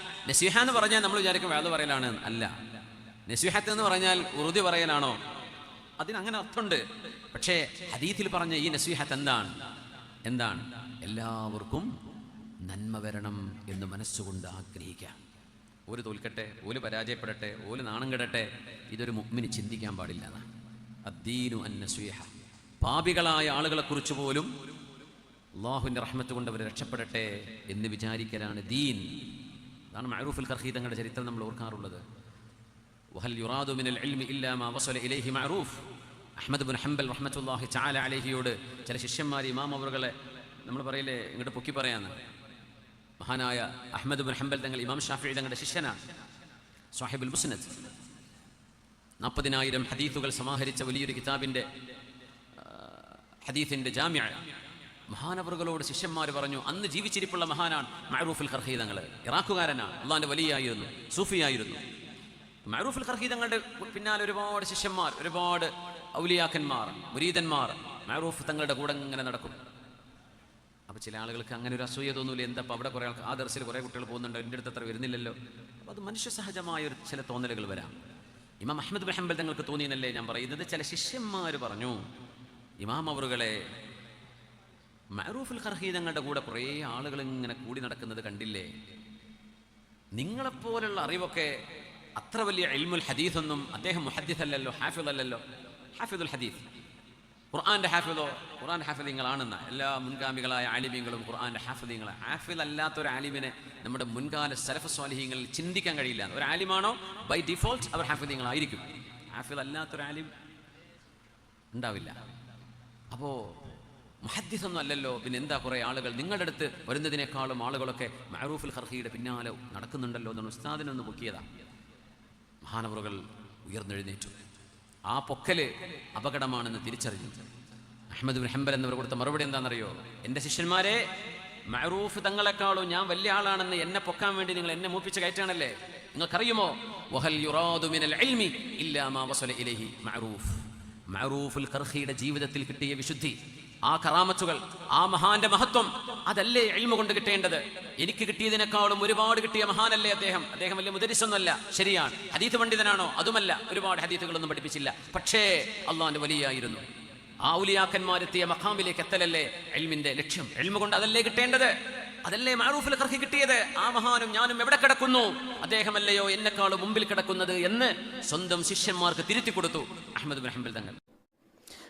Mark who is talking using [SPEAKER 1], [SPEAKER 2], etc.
[SPEAKER 1] നസീഹ എന്ന് പറഞ്ഞാൽ നമ്മൾ വിചാരിക്കും വേദ പറയലാണ്. അല്ല. നസീഹത്ത് എന്ന് പറഞ്ഞാൽ ഉറുദി പറയലാണോ? അതിനങ്ങനെ അർത്ഥമുണ്ട്. പക്ഷേ ഹദീത്തിൽ പറഞ്ഞ ഈ നസീഹത്ത് എന്താണ്? എന്താണ്? എല്ലാവർക്കും നന്മ വരണം എന്ന് മനസ്സുകൊണ്ട് ആഗ്രഹിക്കാം ഒരു തോൽക്കട്ടെ ഓൽ പരാജയപ്പെടട്ടെ ഓൽ നാണം കെടട്ടെ ഇതൊരു മുഗ്മിന് ചിന്തിക്കാൻ പാടില്ല അദ്ദീനു അന്നസ്വീഹ പാപികളായ ആളുകളെക്കുറിച്ച് പോലും അള്ളാഹുവിന്റെ റഹ്മത്ത് കൊണ്ട് അവർ രക്ഷപ്പെടട്ടെ എന്ന് വിചാരിക്കലാണ് ദീൻ. അതാണ് മഅറൂഫുൽ കർഹി തങ്ങളുടെ ചരിത്രം നമ്മൾ ഓർക്കാറുള്ളത്. വഹൽ യുറാദു മിനൽ ഇൽമി ഇല്ലാ മാ വസല ഇലൈഹി മഅറൂഫ്. അഹ്മദ് ബിൻ ഹംബൽ റഹ്മത്തുള്ളാഹി ചാല അലൈഹിയോട് ചില ശിഷ്യന്മാർ ഇമാം അവറുകളെ നമ്മൾ പറയില്ലേ ഇങ്ങോട്ട് പൊക്കി പറയാന്ന്. മഹാനായ അഹമ്മദ് ബിൻ ഹംബൽ തങ്ങൾ ഇമാം ഷാഫി തങ്ങളുടെ ശിഷ്യനാണ് സാഹിബുൽ മുസ്നദ്. നാൽപ്പതിനായിരം ഹദീസുകൾ സമാഹരിച്ച വലിയൊരു കിതാബിന്റെ ഹദീഫിന്റെ ജാമ്യ മഹാനവറുകളോട് ശിഷ്യന്മാർ പറഞ്ഞു അന്ന് ജീവിച്ചിരിപ്പുള്ള മഹാനാണ് മഅറൂഫുൽ ഖർഹീദങ്ങൾ ഇറാഖുകാരനാണ്. അള്ളാന്റെ വലിയായിരുന്നു. സൂഫിയായിരുന്നു. മഅറൂഫുൽ ഖർഹീതങ്ങളുടെ പിന്നാലെ ഒരുപാട് ശിഷ്യന്മാർ ഒരുപാട് ഔലിയാക്കന്മാർ മുരീതന്മാർ മഅറൂഫ് തങ്ങളുടെ കൂടെ ഇങ്ങനെ നടക്കും. അപ്പോൾ ചില ആളുകൾക്ക് അങ്ങനെ ഒരു അസൂയ തോന്നൂല. എന്താ അപ്പോൾ അവിടെ കുറേ ആൾക്ക് ആ ദർശയിൽ കുറേ കുട്ടികൾ പോകുന്നുണ്ട്? എന്റെ അടുത്ത് അത്ര വരുന്നില്ലല്ലോ. അപ്പോൾ അത് മനുഷ്യ സഹജമായ ഒരു ചില തോന്നലുകൾ വരാം. ഇമാം അഹമ്മദ് ബഹമ്പൽ തങ്ങൾക്ക് തോന്നിയെന്നല്ലേ ഞാൻ പറയുന്നത്? ചില ശിഷ്യന്മാർ പറഞ്ഞു ഇമാം അവറുകളെ മഅറൂഫുൽ ഖർഹീദങ്ങളുടെ കൂടെ കുറേ ആളുകൾ ഇങ്ങനെ കൂടി നടക്കുന്നത് കണ്ടില്ലേ? നിങ്ങളെപ്പോലുള്ള അറിവൊക്കെ അത്ര വലിയ ഇൽമുൽ ഹദീസൊന്നും അദ്ദേഹം മുഹദ്ദിസ് അല്ലല്ലോ ഹാഫിദ് അല്ലല്ലോ ഹാഫിദുൽ ഹദീസ്. ഖുർആാന്റെ ഹാഫിദോ? ഖുർആന്റെ ഹാഫിദീങ്ങളാണെന്ന. എല്ലാ മുൻഗാമികളായ ആലിമീങ്ങളും ഖുർആന്റെ ഹാഫിദീങ്ങൾ ഹാഫിദ് അല്ലാത്ത ഒരു ആലിമിനെ നമ്മുടെ മുൻകാല സലഫ സ്വാലിഹീങ്ങളിൽ ചിന്തിക്കാൻ കഴിയില്ല. ഒരു ആലിമാണോ? ബൈ ഡിഫോൾട്ട് അവർ ഹാഫിദിങ്ങളായിരിക്കും. ഹാഫിദ് അല്ലാത്തൊരു ആലിം ഉണ്ടാവില്ല. അപ്പോൾ മുഹദ്ദിസൊന്നും അല്ലല്ലോ. പിന്നെ എന്താ കുറേ ആളുകൾ? നിങ്ങളുടെ അടുത്ത് വരുന്നതിനേക്കാളും ആളുകളൊക്കെ മഅറൂഫുൽ ഖർഹിയുടെ പിന്നാലെ നടക്കുന്നുണ്ടല്ലോ എന്നാണ് ഉസ്താദിനൊന്ന് പൊക്കിയതാ. മഹാനവറുകൾ ഉയർന്നെഴുന്നേറ്റു. ആ പൊക്കൽ അപകടമാണെന്ന് തിരിച്ചറിഞ്ഞു. അഹമ്മദ് ഹംബൽ എന്നവർ കൊടുത്ത മറുപടി എന്താണെന്നറിയോ? എന്റെ ശിഷ്യന്മാരെ മഅറൂഫ് തങ്ങളെക്കാളും ഞാൻ വലിയ ആളാണെന്ന് എന്നെ പൊക്കാൻ വേണ്ടി നിങ്ങൾ എന്നെ മൂപ്പിച്ച് കയറ്റാണല്ലേ? നിങ്ങൾക്കറിയുമോ? വഹൽ യുറാദു മിനൽ ഇൽമി ഇല്ലാ മാ വസല ഇലൈഹി മഅറൂഫ്. മഅറൂഫുൽ ഖർഹിയുടെ ജീവിതത്തിൽ കിട്ടിയ വിശുദ്ധി ആ കറാമത്തുകൾ ആ മഹാന്റെ മഹത്വം അതല്ലേ എൽമ കൊണ്ട് കിട്ടേണ്ടത്? എനിക്ക് കിട്ടിയതിനേക്കാളും ഒരുപാട് കിട്ടിയ മഹാനല്ലേ അദ്ദേഹം? അദ്ദേഹം വലിയ മുദരിസൊന്നുമല്ല ശരിയാണ്. ഹദീത്ത് പണ്ഡിതനാണോ? അതുമല്ല ഒരുപാട് ഹദീത്തുകളൊന്നും പഠിപ്പിച്ചില്ല. പക്ഷേ അള്ളാന്റെ വലിയായിരുന്നു. ആ ഉലിയാക്കന്മാരെത്തിയ മഖാമിലേക്ക് എത്തലല്ലേ എൽമിന്റെ ലക്ഷ്യം? എൽമ കൊണ്ട് അതല്ലേ കിട്ടേണ്ടത്? അതല്ലേ മാറൂഫിൽ കർഹി കിട്ടിയത്? ആ മഹാനും ഞാനും എവിടെ കിടക്കുന്നു? അദ്ദേഹമല്ലയോ എന്നെക്കാളും മുമ്പിൽ കിടക്കുന്നത് എന്ന് സ്വന്തം ശിഷ്യന്മാർക്ക് തിരുത്തി കൊടുത്തു അഹമ്മദ് ബിൻ ഹംബൽ തങ്ങൾ.